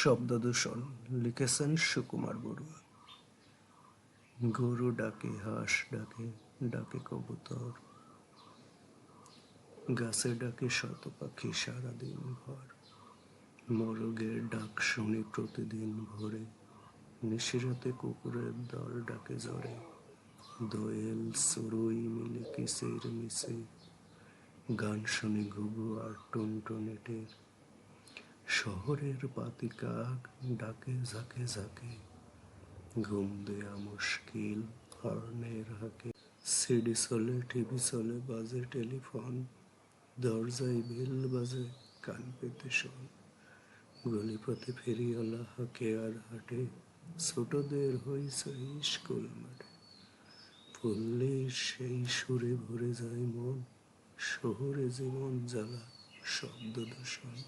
শব্দ দূষণ লিখেছেন সুকুমার বড়ুয়া গরু ডাকে, হাঁস ডাকে ডাকে কবুতর। গাছে ডাকে শত পাখি সারাদিন ভর। মোরগের ডাক শুনি প্রতিদিন ভোরে। নিশিরাতে কুকুরের দল ডাকে জ্বরে দোয়েল, সুরুই মিলে কিসের মিশে। গান শুনি ঘুঘু আর টুনটুনেটের শহরের পাতি কাক ডাকে, ঝাঁকে ঝাঁকে। ঘুম দেয়া মুশকিল, হর্নের হাঁকে। সিডি চলে, টিভি চলে, বাজে টেলিফোন। দরজায় বেল বাজে, কান পেতে শোন। গলিপথে ফেরিওয়ালা হাঁকে আর হাঁটে, ছোটদের হইছে স্কুল মাঠে। পড়লে সেই সুরে ভরে যায় মন, শহরে জীবন জ্বালা, শব্দ দূষণ।